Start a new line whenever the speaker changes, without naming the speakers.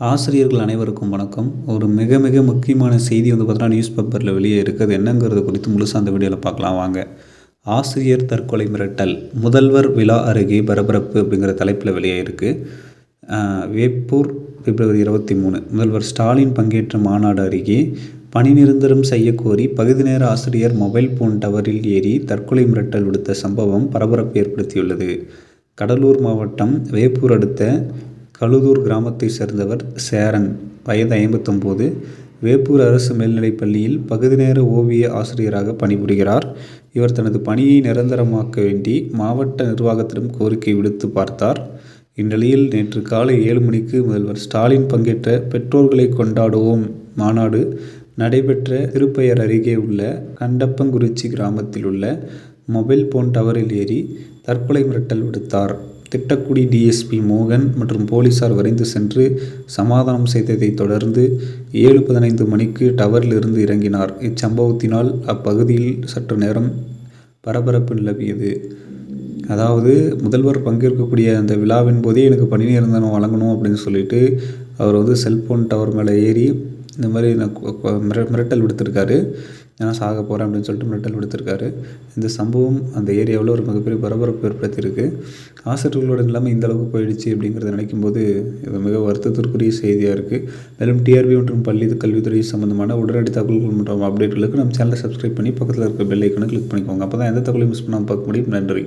ஆசிரியர்கள் அனைவருக்கும் வணக்கம். ஒரு மிக மிக முக்கியமான செய்தி வந்து பார்த்தீங்கன்னா நியூஸ் பேப்பரில் வெளியே இருக்குது. என்னங்கிறது குறித்து முழுசாக அந்த வீடியோவில் பார்க்கலாம் வாங்க. ஆசிரியர் தற்கொலை மிரட்டல். முதல்வர் விழா அருகே பரபரப்பு அப்படிங்கிற தலைப்பில் வெளியே இருக்குது வேப்பூர் பிப்ரவரி இருபத்தி மூணு. முதல்வர் ஸ்டாலின் பங்கேற்ற மாநாடு அருகே பணி நிரந்தரம் செய்யக்கோரி பகுதி நேர ஆசிரியர் மொபைல் போன் டவரில் ஏறி தற்கொலை மிரட்டல் விடுத்த சம்பவம் பரபரப்பு ஏற்படுத்தியுள்ளது. கடலூர் மாவட்டம் வேப்பூர் அடுத்த கழுதூர் கிராமத்தை சேர்ந்தவர் சேரன். வயது ஐம்பத்தொம்போது. வேப்பூர் அரசு மேல்நிலைப் பள்ளியில் பகுதி நேர ஓவிய ஆசிரியராக பணிபுரிகிறார். இவர் தனது பணியை நிரந்தரமாக்க வேண்டி மாவட்ட நிர்வாகத்திடம் கோரிக்கை விடுத்து பார்த்தார். இந்நிலையில் நேற்று காலை ஏழு மணிக்கு முதல்வர் ஸ்டாலின் பங்கேற்ற பெற்றோர்களை கொண்டாடுவோம் மாநாடு நடைபெற்ற திருப்பெயர் அருகே உள்ள கண்டப்பங்குறிச்சி கிராமத்தில் உள்ள மொபைல் போன் டவரில் ஏறி தற்கொலை மிரட்டல் விடுத்தார். திட்டக்குடி டிஎஸ்பி மோகன் மற்றும் போலீசார் விரைந்து சென்று சமாதானம் செய்ததை தொடர்ந்து ஏழு பதினைந்து மணிக்கு டவரிலிருந்து இறங்கினார். இச்சம்பவத்தினால் அப்பகுதியில் சற்று நேரம் பரபரப்பு நிலவியது. அதாவது முதல்வர் பங்கேற்கக்கூடிய அந்த விழாவின் போதே எனக்கு பணி நிரந்தரம் வழங்கணும் அப்படின்னு சொல்லிட்டு அவர் வந்து செல்ஃபோன் டவர் மேலே ஏறி இந்த மாதிரி நான் மிரட்டல் விடுத்திருக்காரு. நான் சாக போகிறேன் அப்படின்னு சொல்லிட்டு மிரட்டல் விடுத்திருக்காரு. இந்த சம்பவம் அந்த ஏரியாவில் ஒரு மிகப்பெரிய பரபரப்பு ஏற்படுத்தியிருக்கு. ஆசிரியர்களோட நிலைமை இந்த அளவுக்கு போயிடுச்சு அப்படிங்கிறத நினைக்கும் போது இது மிக வருத்தத்திற்குரிய செய்தியாக இருக்குது மேலும் டிஆர்பி மற்றும் பள்ளி கல்வித்துறை சம்மந்தமான உடனடி தகவல்கள் மற்றும் அப்டேட்களுக்கு நம்ம சேனலை சப்ஸ்கிரைப் பண்ணி பக்கத்தில் இருக்க பெல் ஐக்கனை கிளிக் பண்ணிக்கோங்க. அப்போ தான் எந்த தகவலையும் மிஸ் பண்ணாமல் பார்க்க முடியும். நன்றி.